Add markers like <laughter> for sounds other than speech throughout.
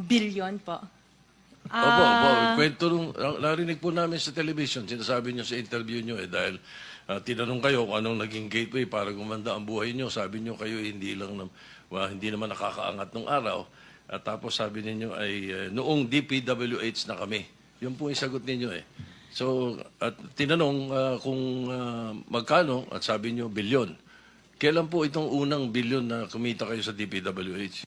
Billion po. Opo, opo. Ah, Kwento nung, narinig po namin sa television, sinasabi nyo sa interview nyo eh, dahil ah, tinanong kayo kung anong naging gateway para gumanda ang buhay nyo. Sabi nyo kayo hindi lang, nam- well, hindi naman nakakaangat ng araw. At tapos sabi ninyo ay eh, noong DPWH na kami. Yun po yung sagot ninyo eh. So, at tinanong ah, kung ah, magkano at sabi nyo bilyon. Kailan po itong unang bilyon na kumita kayo sa DPWH?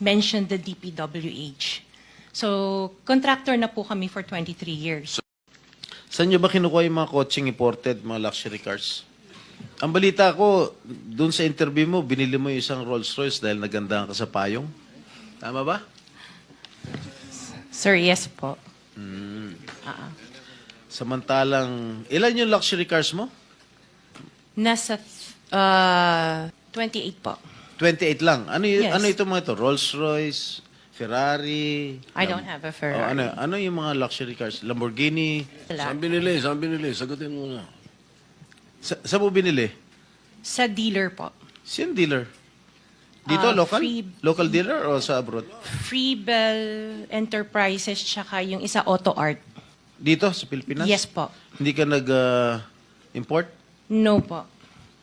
mentioned the DPWH. So, contractor na po kami for 23 years. Saan nyo ba kinukuha yung mga coaching imported, mga luxury cars? Ang balita ko, dun sa interview mo, binili mo yung isang Rolls Royce dahil nagandahan ka sa payong. Tama ba? Sir, yes po. Samantalang, ilan yung luxury cars mo? Nasa uh, 28 po. 28 lang. Ano, y- Yes. ano ito mga ito? Rolls Royce, Ferrari? I don't have a Oh, Ferrari. ano, ano yung mga luxury cars? Lamborghini? Wala. Saan binili? Saan binili? Sagutin mo na. Sa, saan mo binili? Sa dealer po. Sino dealer? Dito, Ah, local? free- Local dealer o sa abroad? Freebell Enterprises tsaka yung isa Auto Art. Dito, sa Pilipinas? Yes po. Hindi ka nag-import? No po.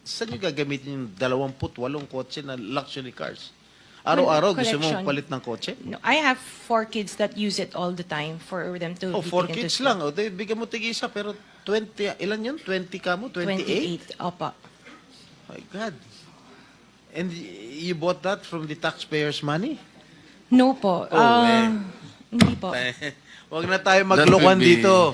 Saan nyo gagamitin yung 28 kotse na luxury cars? Araw-araw gusto mo Collection. palit ng kotse? No, I have four kids that use it all the time for them to Oh, be four taken to kids school. lang. O, di, bigyan mo tig isa, pero 20, ilan yun? 20 ka mo? 28? 28. Opo. My God. And y- you bought that from the taxpayers' money? No po. Oh, eh. Hindi po. <laughs> Huwag na tayo maglokohan be- dito.